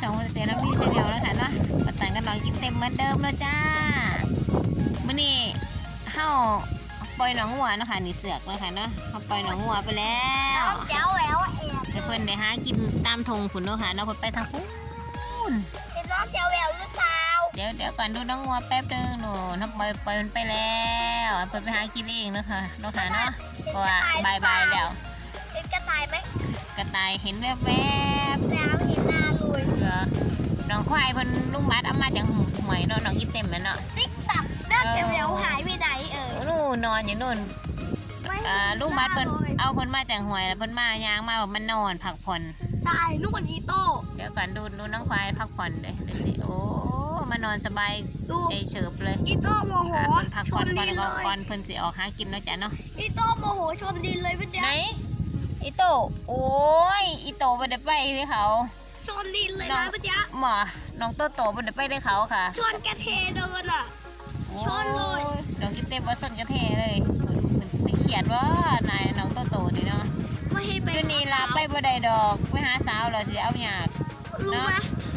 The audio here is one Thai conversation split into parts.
สองคนเสียน้ำพี่เสียเดียวแล้วค่ะเนาะมาแต่งกันน้องยิ้มเต็มเหมือนเดิมแล้วจ้ามื่อนี้เฮาปล่อยน้องหัวเนาะคะนี่เสือกเนาะคะเนาะเขาปล่อยน้องหัวไปแล้วเจ้าแหววแอบแต่เพิ่นได้หากินตามทงผุนเนาะค่ะเนาะเพิ่นไปทางพุ้นเป็นน้องเจ้าแหววหรือเปล่าเดี๋ยวเดี๋ยวก่อนดูน้องหัวแป๊บนึงหนูน้องปล่อยปล่อยมันไปแล้วเพิ่นไปหากินเองเนาะค่ะเนาะค่ะเนาะเพราะว่าบายบายแล้วเป็นกระต่ายไหมกระต่ายเห็นแวบแองควายเพิ่นลุงมัดเอามาจากหวยเนาะน้องยิ้มเต็มแล้วเนาะติ๊กตักน้องเจ้าแหววหายไปไหนเออนู่นนอนอยู่นู่นไม่อ่าลุงมัดเพิ่นหาลยเอาเพิ่นมาจากหวยแล้วเพิ่นมายางมาแบบมันนอนพักผ่อนใช่ลูกคนอีโต้เดี๋ยวก่อนดูดูน้องควายพักผ่อนเลยเดี๋ยวสิโอ้มานอนสบายดูใจเฉิบเลยอีโต้โมโหอ่าเพิ่นพักชผ่อนนก่อดินนแล้วเลก็ยก่อนเพิ่นสิออกหากินเนาะจ้ะเนาะอีโต้โมโหชนดินเลยพี่เจ๊ไหนอีโตโอ้ยอีโตบ่ได้ไปที่เขา ชนดินเลยน้อนะงพี่เจ๊หมอน้องโตโตบ่ได้ไปที่เขาค่ะ ชนกระเทเดินอะ ชนเลยโอ้น้องกินเต็มว่าสนกระเทเลยมันมันเขียดว่านายน้องโตโตนี่เนาะไม่ให้ไปอยู่นี่ลาไปบ่ได้ดอกไปหาสาวเราสิเอาหยากรู้ไหม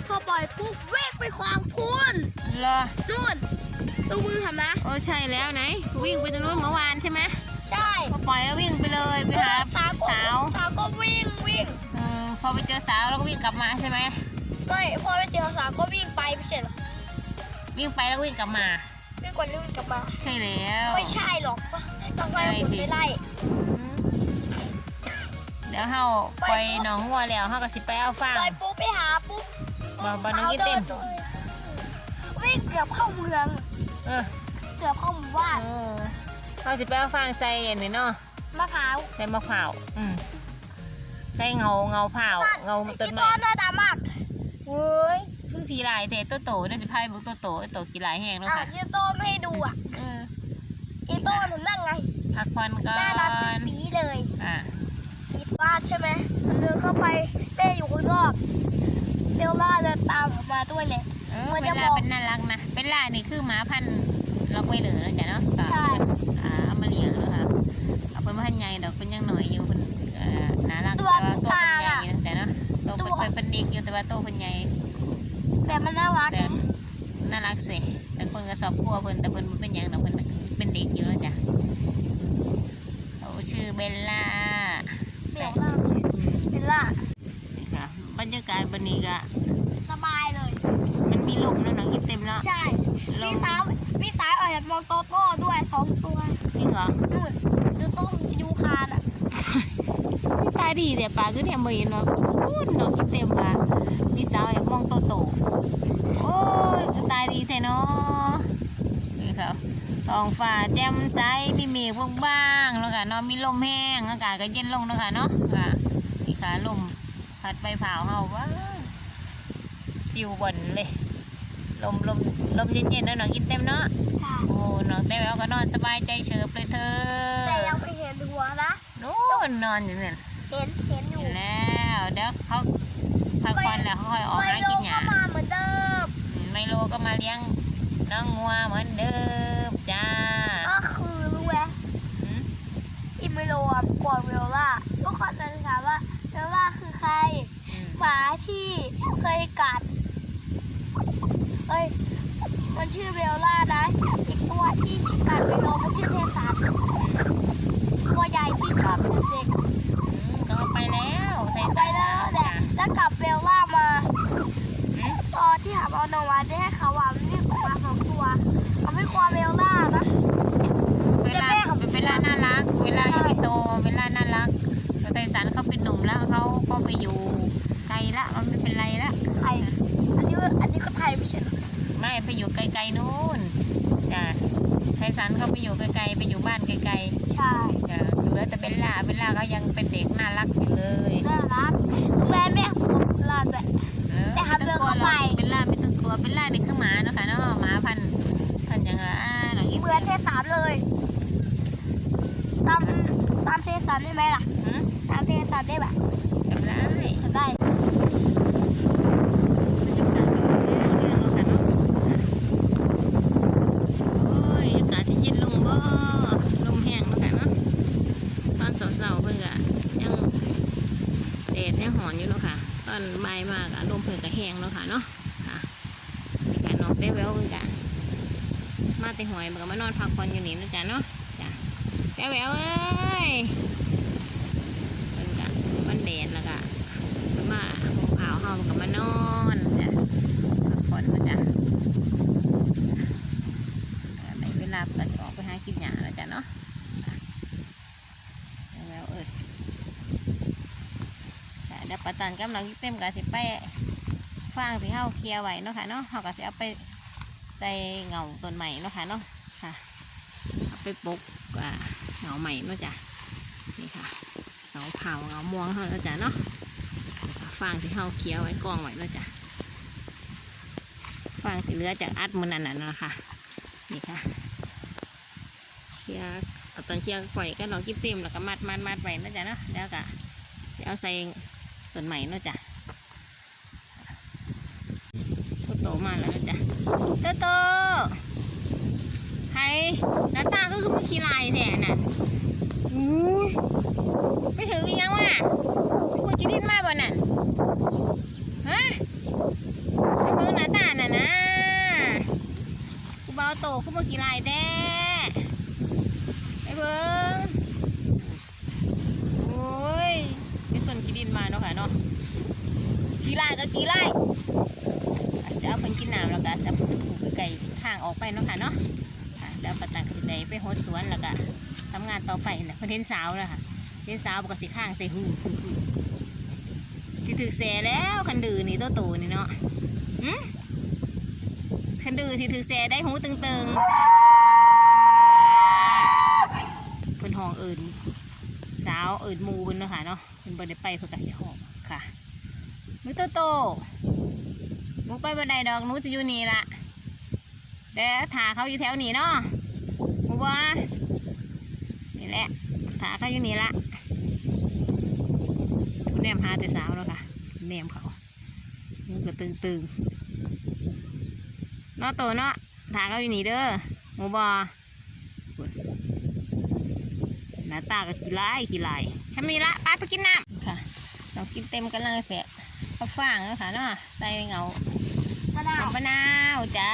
พอปล่อยปุ๊บเวกไปควางพูนเหรอนู่นตรงมือทำนะโอ้ใช่แล้วไหนวิ่งไปตรงนู้นเมื่อวานใช่ไหมใช่พอปล่อยแล้ววิ่งไปเลยไปหาสาวสาวสาวก็วิ่งวิ่งเออ พอไปเจอสาวแล้วก็วิ่งกลับมาใช่ไหมไม่พอไปเจอสาวก็วิ่งไปไม่ใช่เหรอวิ่งไปแล้วก็วิ่งกลับมาวิ่งกว่าวิ่งกลับมา ใช่แล้วไม่ใช่หรอกต้องไปใช่คุณสิไปไล่อืมเดี๋ยวเฮาปล่อยหนองงัวแล้วเฮาก็สิไปเอาฟางปล่อยปุ๊บไปหาปุ๊บบ่บ่น้องกินเต็มสาวดินวิ่งเกือบเข้าเมืองเออเกือบเข้าหมู่บ้านเออเฮาสิไปเอาฟางใส่อันนี้เนาะมะพร้าวใส่มะพร้าวอืม ใส่เงาเงาเผาวเงาต้นอีไม้โต้หน้าตามากโอ้ยเพิ่งสีลายแต่ตัวโตเดี๋ยวสิพายบุกตัวโตตัวโตกี่ลายแห้งแล้วอะค่ะอีโต้ไม่ให้ดูอะเอออีโต้หนูนั่งไงพักผ่อนก่หน้ารักอนปีเลยอะอีบ้านใช่ไหมเดินเข้าไปเต้อยู่ข้างนอกเบลล่าเดินตามผมมาด้วยเลยเออมันเวจะลาบอกเป็นน่ารักนะเป็นลานี่คือหมาพันธุ์เราไปเหลือแล้วจ้ะเนาะก็ใช่อ่าเอามาเลี้ยงแล้วค่ะเอาเป็นพันธุ์ใหญ่ดอกเป็นยังหน่อย เป็นเป็นเด็กอยู่แต่ว่าตัวเป็นใหญ่แต่มันน่ารักแต่น่ารักสิแต่คนก็สอบกลัวเพิ่นแต่เพิ่นบ่เป็นหยังดอกเพิ่นเป็นเด็กอยู่แล้วจ้ะเขาชื่อเบลล่าเบลล่าเบลล่านี่ค่ะบรรยากาศวันนี้ก็สบายเลย มันมีลมเนาะหนังกินเต็มเนาะใช่ลมีมสาวมีสายออกจากมองโตโต้ด้วยสองตัวจริงเหรอนู่นดูต้มยูคานอะตาดีแต่ปลาคือแทมเบยนเนาะพูดน้องกินเต็มว่ามีสาวแอบมองโตโตโอ้ยตายดีแท้เนาะนี่ครับท้องฟ้าแจ่ม ใสมีเมฆบางๆแล้วก็เนาะมีลมแห้งอากาศก็เย็นลงเนาะค่ะเนาะค่ะนี่ค่ะลมพัดไปเผาเฮาว่าปิวบนเลยลมลมลมเย็นๆเนาะน้องกินเต็มเนาะค่ะโอ้น้องแต่แล้วก็นอนสบายใจเฉิบเลยเธอแต่ยังไม่เห็นหัวนะนู่นนอนอยู่เนี่ยเห็นเห็นอยู่เห็นแล้วเดี๋ยวเขาพักผ่อนแล้วเขาค่อยออกไมหาโลกินหก็ยามาเหมือนเดิมอืมไมโลก็มาเลี้ยงน้องงัวเหมือนเดิมจ้า ก็คือรู้ไหม อืม อิมเมโลอะกว่าเวลล่าทุกคนจะถามว่าเวลล่าคือใคร อืม หมาที่เคยกัดเอ้ย มันชื่อเบลล่านะ อีกตัวที่กัดเวโลมันชื่อเทสันตัวใหญ่ที่ชอบเด็กอืมก็ไปแล้วใส่ๆไปใส่แล้วจ้าแต่แล้วกลับเบลล่ามาอืมตอนที่หาเอานวาได้ให้เขาว่ามันวิ่งออกมาสองตัวเขาไม่กลัวเบลล่านะเวลาแต่แม่เขาเวลาน่ารัก เวลาใช่ยังไม่โต เวลาน่ารักแต่ไทสันเขาเป็นหนุ่มแล้วเขาก็ไปอยู่ไกลละมันไม่เป็นไรละ ไทยอันนี้อันนี้ก็ไทยไม่ใช่เหรอ ไม่ ไปอยู่ไกลๆนู่นจ้าไทสันเขาไปอยู่ไกลๆไปอยู่บ้านไกลๆใช่จ้ะเหลือแต่เบลล่าเบลล่าก็ยังเป็นเด็กน่ารักอยู่เลยน่ารักแม่แม่ของเบลล่าด้วยเออแต่หาเดินเข้าไป เบลล่าไม่ต้องกลัวเบลล่านี่คือหมาเนาะค่ะเนาะหมาพันธุ์พันธุ์หยังไงอ่าหนังอีเหมือนเทสามเลยตามตามเทสามได้ไหมล่ะหืมตามเทสามได้ไหมจำได้ ทำได้ โอ้ยอากาศสิเย็นลงบ่ลมแห้งเนาะค่ะเนาะตอนเสาๆเพิ่นก็ยัง ดยังหอนอยู่เนาะค่ะ ตอนบ่ายมากอะลมเพิ่นก็แห้งเนาะค่ะเนาะค่ะมีการ นอนได้แววคือกันมาแต่หอยมันก็มานอนพักผ่อนอยู่นี่นะจ้ะเนาะจ้ะแววแววเอ้ยเพิ่นก็มันแดดแล้วก็มันมาหุบขาวเฮามันก็มานอนจ้ะพักผ่อนมาจ้ะในเวลาก็จะออกไปหากินหญ้าแล้วจ้ะเนาะค่ะแววเอ้ยค่ะเดี๋ยวปะตันกำลังยิ่เต็มกับสิไปฟางที่เฮาเคลียร์ไว้เนาะค่ะเนาะเฮาก็สิเอาไป ใส่เงาต้นใหม่เนาะค่ะเนาะค่ะเอาไปปลูกอ่าเงาใหม่เนาะจ้ะนี่ค่ะเงาเผาเงาม่วงเฮาเนาะจ้ะเนาะฟางที่เฮาเคลียร์ไว้กองไว้เนาะจ้ะฟางที่เหลือจากอัดมันนั่นน่ะนะคะนี่ค่ะเคลียร์เอาตอนเคลียร์ปล่อยก็ลองกิ๊บเต็มแล้วก็มัดมัดมัดไว้เนาะจ้ะเนาะแล้วก็สิเอาใส่ต้นใหม่เนาะจ้ะโตโตมาแล้วเนาะจ้ะ โตโตใครหน้าตาก็คือไม่ขี้ลายแท้น่ะอุ้ยไปถืออีกยังวะคุณจิรินมาบ่น่ะฮะไปเบิ่งหน้าตาน่ะนะกูเบาโตคือไม่ขี้ลายแท้ไปเบิ่งโอ้ยไปส่วนกีดินมาเนาะค่ะเนาะขี่ไล่ก็ขี่ไล่อาจจะเอาเพิ่น กินน้ำแล้วก็จะปลูกไก่ทางออกไปเนาะค่ะเนาะแล้วปะตังก็จะไดไปโฮดสวนแล้วก็ทำงานต่อไปนะเพิ่นเห็นสาวแล้วค่ะเห็นสาวปกติข้างใส่หูสิถือแสแล้วคันดื้อนี่ตัวโตนี่เนาะหืมคันดื้อสิถือแสได้หูตึงๆเพิ่นห้องเอิญสาวเอิดมูเพิ่นเนาะค่ะเนาะเพิ่นบ่ได้ไปเพิ่นก็สิหอบค่ะหนูโตโต นูไปบ่ได้ดอกหนูจะอยู่นี่ล่ะเดี๋ยวถาเขาอยู่แถวนี้เนาะหมูบ่นี่แหละถาเขาอยู่นี่ละแนมหาแต่สาวแล้วค่ะแนมเขาหนูก็ตึงๆเนาะโตเนาะถาเขาอยู่นี่เด้อหมูบ่หน้าตาก็ขี้ไล่ขี้ไล่ถ้ามีละไปไปกินน้ำค่ะ เรากินเต็มกันเลยเสียข้าวฟ่างแล้วค่ะเนาะใส่เงา มะนาวน้ำมะนาวจ้า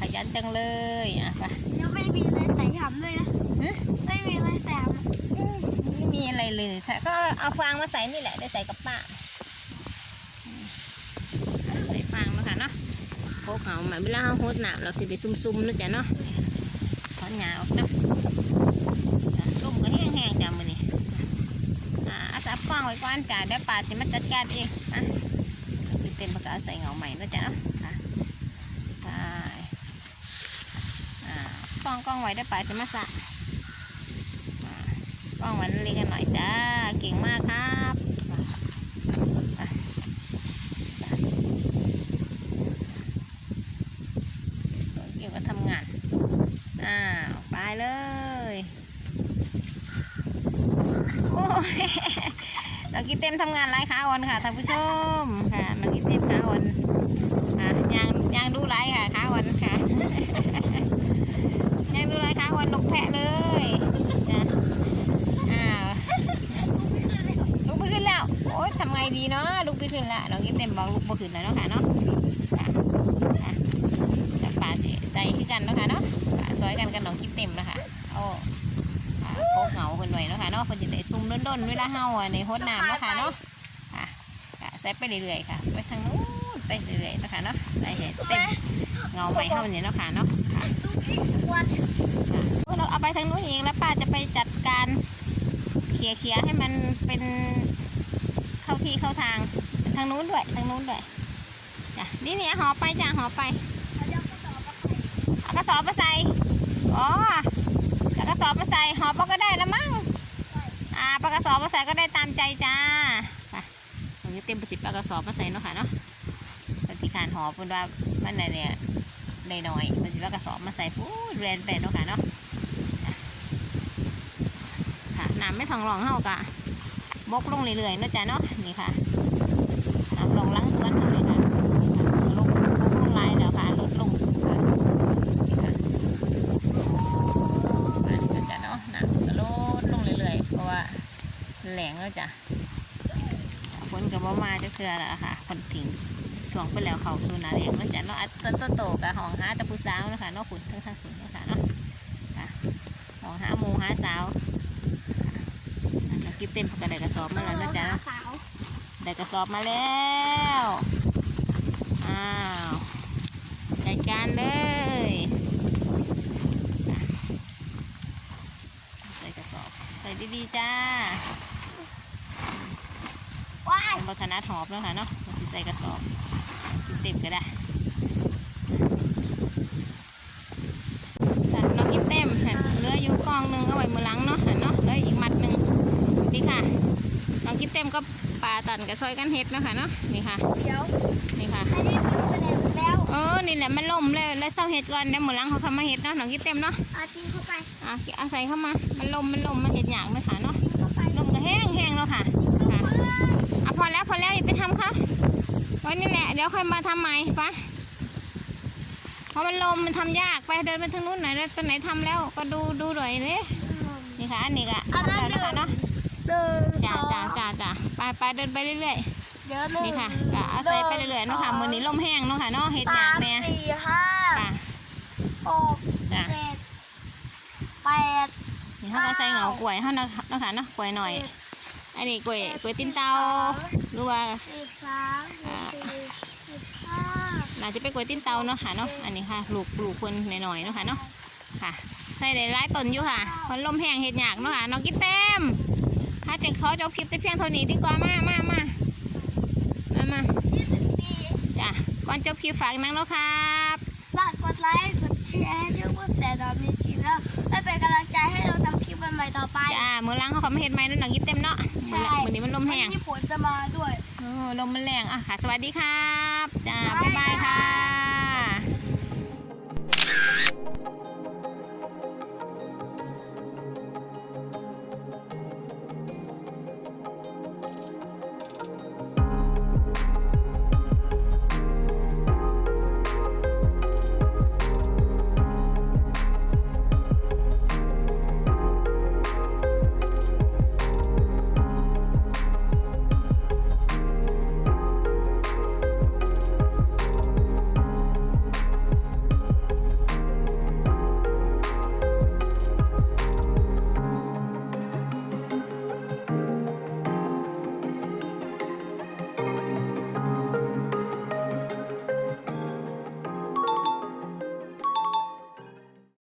ขยันจังเลยอะไปยังไม่มีอะไรใส่หำเลยนะฮะไม่มีอะไรใส่หไม่มีอะไรเลยแต่ก็เอาฟางมาใส่นี่แหละได้ใส่กับป้าอืมใส่ฟางมาค่ะเนาะโคกเอาหมายเวลาเราโฮดน้ำเราสิได้ซุ่มๆนะจ๊ะเนาะถอนหญ้าออกนะจ้ะร่มก็แห้งๆจ้ะมือนี้อ่าอาสับกล้องไว้ก่อนจ้ะเดี๋ยวป่าจะมาจัดการเองนะคือเต็มประกาศใส่เงาใหม่นะจ๊ะเนาะค่ะไปอ่าก ล้องกล้องไว้เดี๋ยวป่าจะมาสะกล้องไว้นั่นเรียกันหน่อยจ้า เก่งมากครับเกี่ยวกับทำงาน อ้าว ไปเลย โอ้ยเรากิเต็มทำงานไร้ขาอ่อนค่ะท่านผู้ชม ค่ะเรากิเต็มขาอ่อนค่ะยางยางดูไรค่ะขาอ่อนค่ะ ยางดูไรขาอ่อนนกแพะเลยจ้ะอ้าวลุกไปขึ้นแล้วโอ๊ยทำไงดีเนาะลุกไปขึ้นละเรากินเต็มบอกลุกไปขึ้นแล้วเนาะค่ะเนาะค่ะค่ะป่าสิใส่ขึ้นกันเนาะค่ะเนาะซอยกันกันน้องกินเต็มนะคะโอ้โคกเหงาคนหน่อยเนาะค่ะเนาะคนจะได้ซุ่มด้นๆเวลาเฮาในโฮดน้ำเนาะค่ะเนาะค่ะค่ะใส่ไปเรื่อยๆค่ะ ไปทางนู้นไปเรื่อยๆเนาะคะเนาะใส่ให้เต็มเงาไปเฮาเนี่ยเนาะค่ะเนาะค่ะำดูกิ๊กวันค่ะเราเอาไปทางนู้นเองแล้วป้าจะไปจัดการเคลียเคลียให้มันเป็นเข้าที่เข้าทาง ทางนู้นด้วยทางนู้นด้วยจ้ะนี่เนี่ยหอไปจ้ะหอไปเขาจะก็ต่อาใส่เอกระสอบมาใส่อ๋อเอากระสอบมาใส่หอบก็ได้ละมั้งอ่าปลากระสอบมาใส่ก็ได้ตามใจจ้าไปตรงนี้เต็มประสิทธิ์ปลากระสอบมาใส่เนาะค่ะเนาะปฏิขานหอเป็นว่ามันไหนเนี่ย นน้อยๆมันจะปลากระสอบมาใส่พูดแรนไปเนาะค่ะเนาะค่ะน้ำไม่ทองรองเฮากะบกลงเรื่อยๆเนาะจ้ะเนาะนี่ค่ะน้ำลงหลังสวนเฮาเลยค่ะลงบกลงลายแล้วค่ะลดลงค่ะนี่ค่ะอันนี้ก็จะเนาะน้ำก็ลดลงเรื่อยๆเพราะว่าแหลงแล้วจ้ะฝนก็บ่มาจะเทื่อแล้วค่ะคนทิ้ง ช่วงไปแล้วเขาสู่นาเองมันจะเนาะอัดต้นโตๆกับห้องหาแตะผู้สาวเนาะคะเนาะขุนทั้งทั้งขุนเนาะคะเนาะค่ะห้องหาหมูหาสาวค่ะแล้วกิบเต็มก็ได้กระสอบมาแล้วนะจ๊ะขาวได้กระสอบมาแล้วอ้าวจัดการเลยอะใส่กระสอบใส่ดีๆจ้าว้ายบัถนัดหอบแล้วค่ะเนาะมันจะใส่กระสอบ เต็มก็ได้ค่ะน้องกินเต็มค่ะเหลืออยู่กองหนึ่งเอาไว้มือหลังเนาะค่ะเนาะเหลืออีกมัดหนึ่งนี่ค่ะ น้องกินเต็มก็ปลาตันกับซอยกันเฮ็ดเนาะค่ะเนาะนี่ค่ะเดี๋ยวนี่ค่ะอันนี้คือแสดงแล้วเออนี่แหละมันล่มเลยแล้วเศร้าเฮ็ดก่อนเดี๋ยวมือหลังเขาเข้ามาเฮ็ดเนาะน้องกินเต็มเนาะเอาจริงเข้าไปอะเอาใส่เข้ามามันล่มมันล่มมันเฮ็ดยากเลยค่ะเนาะจริงเข้าไปลมก็แห้งแห้งแล้วค่ะเข้าค่ะไปอะพอแล้วพอแล้วอย่าไปทำค่ะไว้นี่แหละ เดี๋ยวค่อยมาทำใหม่ไปเพราะมันลมมันทำยากไปเดินไปทางนู้นหน่อยแล้วตัวไหนทำแล้วก็ดูดูหน่อยเลยนี่ค่ะอันนี้ก็ทำแล้วนะคะเนาะหนึ่งจ้าสองจ้าจ้าจ้าไปไปเดินไปเรื่อยเดี๋ยวหนึ่ๆงนี่ค่ะก็เอาศัยไปเรื่อยๆเนาะค่ะมือนี้ลมแห้งเนาะค่ะเนาะเฮ็ดยากแน่สามสี่ห้าค่ะหกจ้าเจ็ดแปดนี่เขาก็ใส่เหงากล้วยเขาเนาะเนาะค่ะเนาะกล้วยหน่อย อันนี้กล้วยกล้วยตีนเตาหรือว่า สิบสามสิบสี่สิบห้า น่าจะเป็นกล้วยตีนเตาเนาะค่ะเนาะอันนี้ค่ะลูกลูกคนหน่อยๆเนาะค่ะเนาะค่ะใส่ได้หลายต้นอยู่ค่ะมันลมแห้งเห็ดหยากเนาะค่ะน้องกิ๊บเต็มถ้าจะเขาจะเอาคลิปแต่เพียงเท่านี้ดีกว่ามามามามามายี่สิบสี่จ้ะก่อนจบคลิปฝากนังแล้วครับฝากกดไลค์กดแชร์ให้ช่วยแต่เรามีทีแล้วและเป็นกำลังใจให้เราทำคลิปใหม่ๆต่อไปจ้ามือล้างเขาเขามาเห็ดไหมนั่นน้องกิ๊บเต็มเนาะมือละมือนี้มันลมแห้งวันนี้ฝนจะมาด้วยโอ้ ลมมันแรงอะค่ะ สวัสดีครับจ้าบ๊ายบายค่ะ